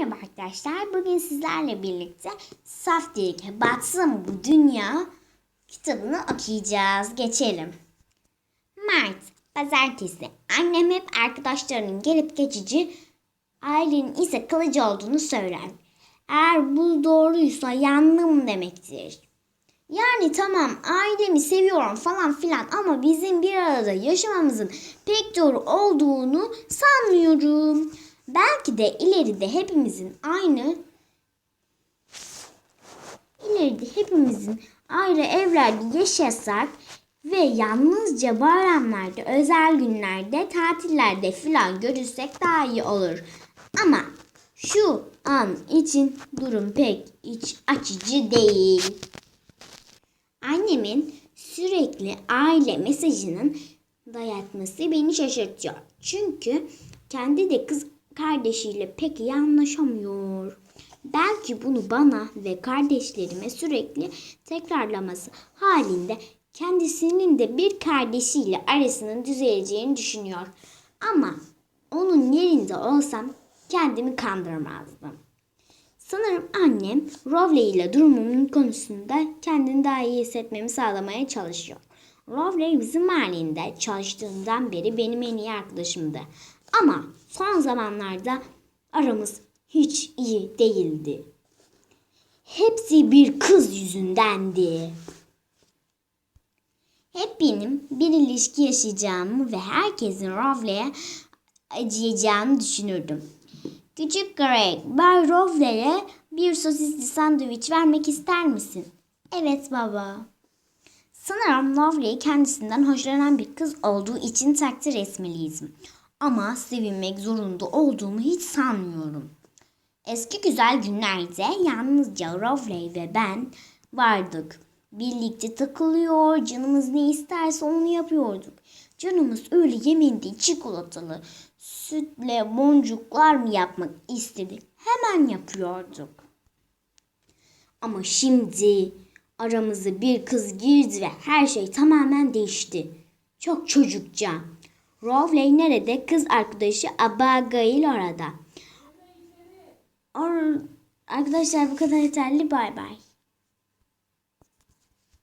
Merhaba arkadaşlar. Bugün sizlerle birlikte Saf Dirike Batsın Bu Dünya kitabını okuyacağız. Geçelim. Mart, pazartesi. Annem hep arkadaşlarının gelip geçici, ailenin ise kalıcı olduğunu söyler. Eğer bu doğruysa yandım demektir. Yani tamam ailemi seviyorum falan filan ama bizim bir arada yaşamamızın pek doğru olduğunu sanmıyorum. Belki de ileride hepimizin aynı ileride hepimizin ayrı evlerde yaşasak ve yalnızca bayramlarda, özel günlerde, tatillerde filan görüşsek daha iyi olur. Ama şu an için durum pek iç açıcı değil. Annemin sürekli aile mesajının dayatması beni şaşırtıyor. Çünkü kendi de kız kardeşiyle pek iyi anlaşamıyor. Belki bunu bana ve kardeşlerime sürekli tekrarlaması halinde kendisinin de bir kardeşiyle arasının düzeleceğini düşünüyor. Ama onun yerinde olsam kendimi kandırmazdım. Sanırım annem Rowley ile durumumun konusunda kendini daha iyi hissetmemi sağlamaya çalışıyor. Rowley bizim mahallinde çalıştığından beri benim en iyi arkadaşımdı. Ama son zamanlarda aramız hiç iyi değildi. Hepsi bir kız yüzündendi. Hep benim bir ilişki yaşayacağımı ve herkesin Rowley'e acıyacağını düşünürdüm. Küçük Greg, Bay Rowley'e bir sosisli sandviç vermek ister misin? Evet baba. Sanırım Lovely kendisinden hoşlanan bir kız olduğu için takdir etmeliyiz. Ama sevinmek zorunda olduğumu hiç sanmıyorum. Eski güzel günlerde yalnızca Rowley ve ben vardık. Birlikte takılıyor, canımız ne isterse onu yapıyorduk. Canımız öyle yemeğinde çikolatalı, sütle boncuklar mı yapmak istedi? Hemen yapıyorduk. Ama şimdi aramıza bir kız girdi ve her şey tamamen değişti. Çok çocukça. Rowley nerede? Kız arkadaşı Abigail orada. Or Arkadaşlar bu kadar yeterli. Bay bay.